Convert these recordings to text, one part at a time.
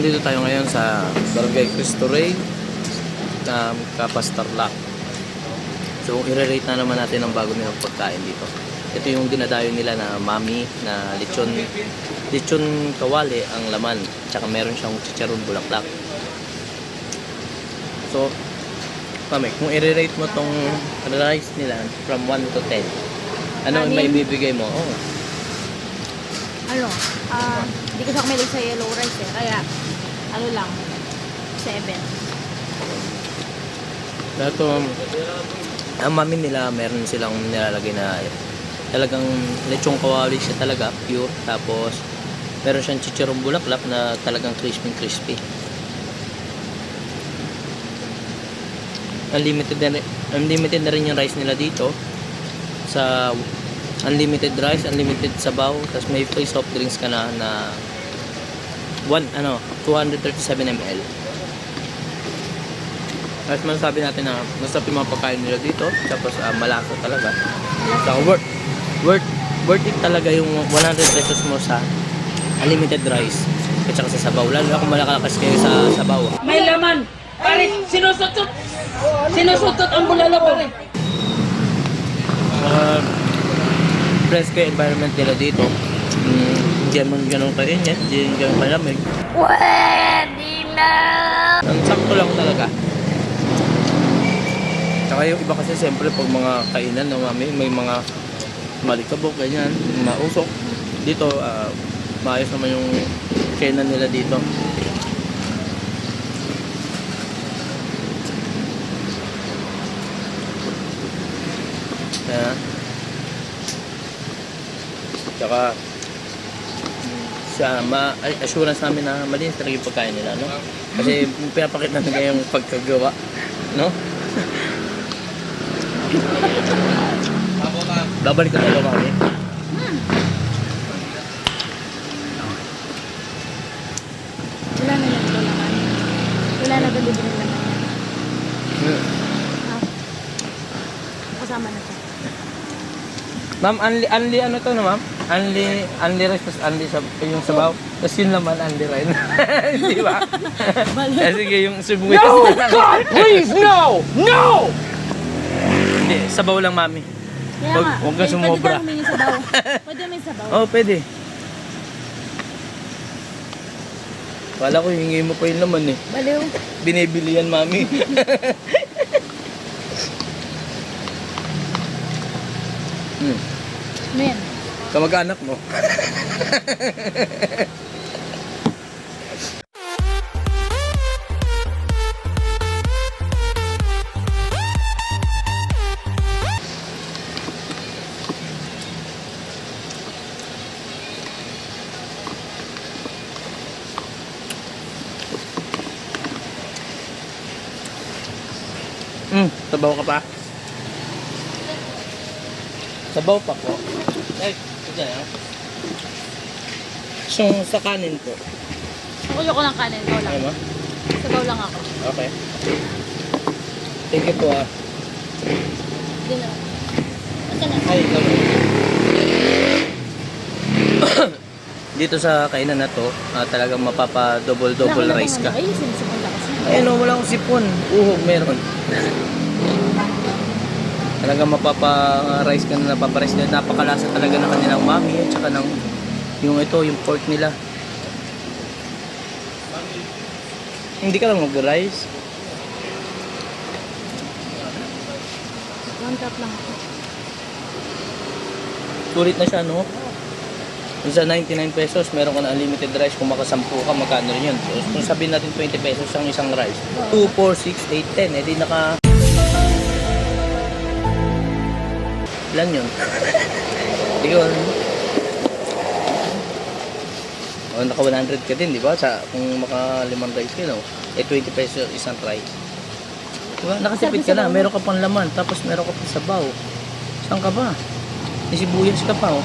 nandito tayo ngayon sa Barangay Cristo Rey, um, Kapastarlac. So, i-rate na naman natin ang bago nilang pagkain dito. Ito yung dinadayo nila na mami na lechon lechon kawali ang laman. Tsaka meron siyang chicharon bulaklak. So, mami, kung i-rate mo tong rice nila from 1 to 10, ano Anim. may bibigay mo? Oh, Ano, ah, hindi kasi ako mahilig sa yellow rice eh. Kaya, ano lang, 7. Ito, ang mami nila, meron silang nilalagay na talagang lechong kawali siya talaga, pure. Tapos, meron siyang chicharong bulaklak na talagang crispy crispy. Unlimited na, rin- unlimited na rin yung rice nila dito. Sa unlimited rice, unlimited sabaw, tapos may free soft drinks ka na na one, ano, 237 ml. At masasabi natin na masarap yung mga pagkain nila dito. Tapos ah, malasa talaga. So, worth, worth, worth it talaga yung 100 pesos mo sa unlimited rice. At saka sa sabaw. Lalo na kung malakalakas kayo sa sabaw. ah. May laman. Pare, sinusutot. Sinusutot ang bulalo, pare. Uh, fresco environment nila dito. Mm, hindi naman ganun kainit. Hindi ganun malamig. Pwede na! Ang sakto lang talaga. Tsaka yung iba kasi siyempre pag mga kainan no mami, may mga malikabok, ganyan, mausok. Dito, ah, maayos naman yung kainan nila dito. Kaya, tsaka, sa ma ay, assurance namin na malinis talaga yung pagkain nila, no? Kasi pinapakita nila yung pagkagawa, no? Babalik ka talaga kami. Wala na yan, wala naman. Wala na doon bibili naman yan. Ha? Kasama na siya. Ma'am, unli, unli ano to no, ma'am? Unli, unli rice, tapos unli sa, yung sabaw. Tapos yun naman, unli rin. Di ba? Eh, sige, yung sibuyas. No! God, please, no! No! Hindi, sabaw lang, mami. Kaya Huwag- nga, huwag ka sumobra. Pwede daw sabaw. Pwede may sabaw. Oo, oh, pwede. Wala ko, hingi mo pa yun naman eh. Baliw. Binibili yan, mami. Hmm. Men. Kamag-anak mo. Hmm, sabaw ka pa? Sabaw pa po. Ay, ito na. So, sa kanin po. Ako yoko ng kanin. Ikaw lang. Ano mo? Sabaw lang ako. Okay. Thank you po ah. Hindi na. Asa na? Ay, ikaw. Dito sa kainan na to, ah, talagang mapapa ka na rice ka. ano? Ay, sinisipon ka kasi. Ayun oh, wala akong sipon. Uhog meron. Talagang mapapa-rice ka na napapa-rice na. Napakalasa talaga ng kanilang mami at saka ng yung ito, yung pork nila. Hindi ka lang mag-rice. One cup lang ako. Sulit na siya, no? Sa 99 pesos, meron ka na unlimited rice. Kung makasampu ka, magkano rin yun? So, kung sabihin natin 20 pesos ang isang rice, 2, 4, 6, 8, 10, eh di naka... Ilan yun? yun. O, naka 100 ka din, di ba? Sa, kung maka limang rice ka, no? Eh, 20 pesos isang rice. Diba? Nakasipid ka na, meron ka pang laman, tapos meron ka pang sabaw. Saan ka ba? May sibuyas ka pa, oh.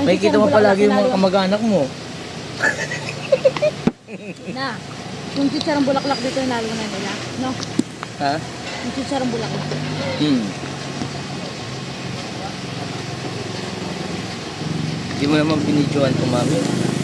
Ay, May kita mo palagi yung mga kamag-anak mo. Na. Yung chicharong bulaklak dito nalo na nila. No? Ha? Yung chicharong bulaklak. Hmm. Hindi mo naman binidyoan mami.